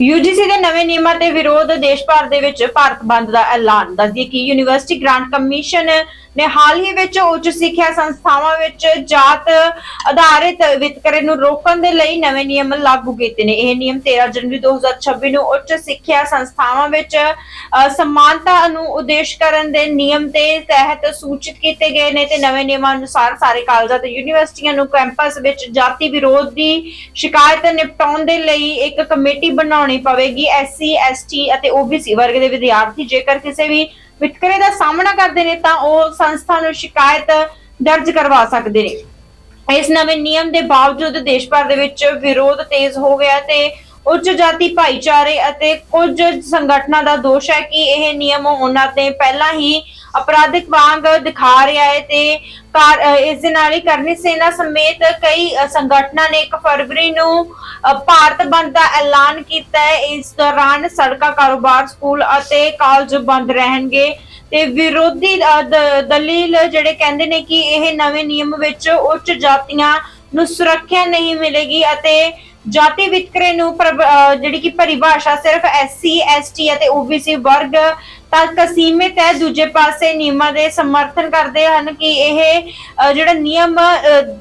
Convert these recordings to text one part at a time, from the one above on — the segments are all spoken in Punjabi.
ਯੂਜੀਸੀ ਦੇ ਨਵੇਂ ਨਿਯਮਾਂ ਤੇ ਵਿਰੋਧ ਦੇਸ਼ ਭਰ ਦੇ ਵਿੱਚ ਭਾਰਤ ਬੰਦ ਦਾ ਐਲਾਨ। ਦੱਸਦੀ ਕਿ ਯੂਨੀਵਰਸਿਟੀ ਗ੍ਰਾਂਟ ਕਮਿਸ਼ਨ ਨੇ ਹਾਲ ਹੀ ਵਿੱਚ ਉੱਚ ਸਿੱਖਿਆ ਸੰਸਥਾਵਾਂ ਵਿੱਚ ਜਾਤ ਆਧਾਰਿਤ ਵਿਤਕਰੇ ਨੂੰ ਰੋਕਣ ਦੇ ਲਈ ਨਵੇਂ ਨਿਯਮ ਲਾਗੂ ਕੀਤੇ ਨੇ। ਇਹ ਨਿਯਮ 13 ਜਨਵਰੀ 2026 ਨੂੰ ਉੱਚ ਸਿੱਖਿਆ ਸੰਸਥਾਵਾਂ ਵਿੱਚ ਸਮਾਨਤਾ ਨੂੰ ਉਦੇਸ਼ ਕਰਨ ਦੇ ਨਿਯਮ ਦੇ ਤਹਿਤ ਸੂਚਿਤ ਕੀਤੇ ਗਏ ਨੇ ਤੇ ਨਵੇਂ ਨਿਯਮਾਂ ਅਨੁਸਾਰ ਸਾਰੇ ਕਾਲਜਾਂ ਤੇ ਯੂਨੀਵਰਸਿਟੀਆਂ ਨੂੰ ਕੈਂਪਸ ਵਿੱਚ ਜਾਤੀ ਵਿਰੋਧ ਦੀ ਸ਼ਿਕਾਇਤ ਨਿਪਟਾਉਣ ਦੇ ਲਈ ਇੱਕ ਕਮੇਟੀ ਬਣਾਉਣੀ ਪਵੇਗੀ। ਐਸਸੀ ਐਸਟੀ ਅਤੇ ਓਬੀਸੀ ਵਰਗ ਦੇ ਵਿਦਿਆਰਥੀ। ਜੇਕਰ ਕਿਸੇ ਵੀ ਵਿਤਕਰੇ ਦਾ ਸਾਹਮਣਾ ਕਰਦੇ ਨੇ ਤਾਂ ਉਹ ਸੰਸਥਾ ਨੂੰ ਸ਼ਿਕਾਇਤ ਦਰਜ ਕਰਵਾ ਸਕਦੇ ਨੇ। ਇਸ ਨਵੇਂ ਨਿਯਮ ਦੇ ਬਾਵਜੂਦ ਦੇਸ਼ ਭਰ ਦੇ ਵਿੱਚ ਵਿਰੋਧ ਤੇਜ਼ ਹੋ ਗਿਆ ਤੇ ਉੱਚ ਜਾਤੀ ਭਾਈਚਾਰੇ ਅਤੇ ਕੁਝ ਸੰਗਠਨਾਂ ਦਾ ਦੋਸ਼ ਹੈ ਕਿ ਇਹ ਨਿਯਮ ਉਹਨਾਂ ਤੇ ਪਹਿਲਾਂ ਹੀ ਅਪਰਾਧਿਕ ਵਾਂਗ ਦਿਖਾ ਰਿਹਾ ਹੈ ਤੇ ਇਸ ਦੇ ਨਾਲ ਹੀ ਕਰਨੀ ਸੇਨਾ ਸਮੇਤ ਕਈ ਸੰਗਠਨਾਂ ਨੇ 1 ਫਰਵਰੀ ਨੂੰ ਭਾਰਤ ਬੰਦ ਦਾ ਐਲਾਨ ਕੀਤਾ ਹੈ। ਇਸ ਦੌਰਾਨ ਸੜਕਾਂ, ਕਾਰੋਬਾਰ, ਸਕੂਲ ਅਤੇ ਕਾਲਜ ਬੰਦ ਰਹਿਣਗੇ ਤੇ ਵਿਰੋਧੀ ਦਲੀਲ ਜਿਹੜੇ ਕਹਿੰਦੇ ਨੇ ਕਿ ਇਹ ਨਵੇਂ ਨਿਯਮ ਵਿੱਚ ਉੱਚ ਜਾਤੀਆਂ ਨੂੰ ਸੁਰੱਖਿਆ ਨਹੀਂ ਮਿਲੇਗੀ ਅਤੇ ਜਾਤੀ ਵਿਤਕਰੇ ਨੂੰ ਜਿਹੜੀ ਕਿ ਪਰਿਭਾਸ਼ਾ ਸਿਰਫ ਐਸਸੀ ਐਸਟੀ ਅਤੇ ਓਬੀਸੀ ਵਰਗ ਤੱਕ ਸੀਮਿਤ ਹੈ। ਦੂਜੇ ਪਾਸੇ ਨਿਯਮਾਂ ਦੇ ਸਮਰਥਨ ਕਰਦੇ ਹਨ ਕਿ ਇਹ ਜਿਹੜਾ ਨਿਯਮ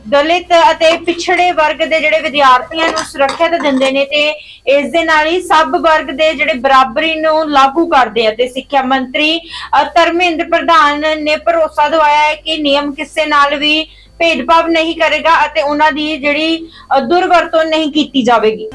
ਦਲਿਤ ਅਤੇ ਪਿਛੜੇ ਵਰਗ ਦੇ ਜਿਹੜੇ ਵਿਦਿਆਰਥੀਆਂ ਨੂੰ ਸੁਰੱਖਿਆ ਦਿੰਦੇ ਨੇ ਤੇ ਇਸ ਦੇ ਨਾਲ ਹੀ ਸਭ ਵਰਗ ਦੇ ਜਿਹੜੇ ਬਰਾਬਰੀ ਨੂੰ ਲਾਗੂ ਕਰਦੇ ਆ। ਤੇ ਸਿੱਖਿਆ ਮੰਤਰੀ ਅਹ, ਧਰਮੇਂਦਰ ਪ੍ਰਧਾਨ ਨੇ ਭਰੋਸਾ ਦਵਾਇਆ ਹੈ ਕਿ ਨਿਯਮ ਕਿਸੇ ਨਾਲ ਵੀ ਭੇਦਭਾਵ ਨਹੀਂ ਕਰੇਗਾ ਅਤੇ ਉਹਨਾਂ ਦੀ ਜਿਹੜੀ ਅਹ, ਦੁਰਵਰਤੋਂ ਨਹੀਂ ਕੀਤੀ ਜਾਵੇਗੀ।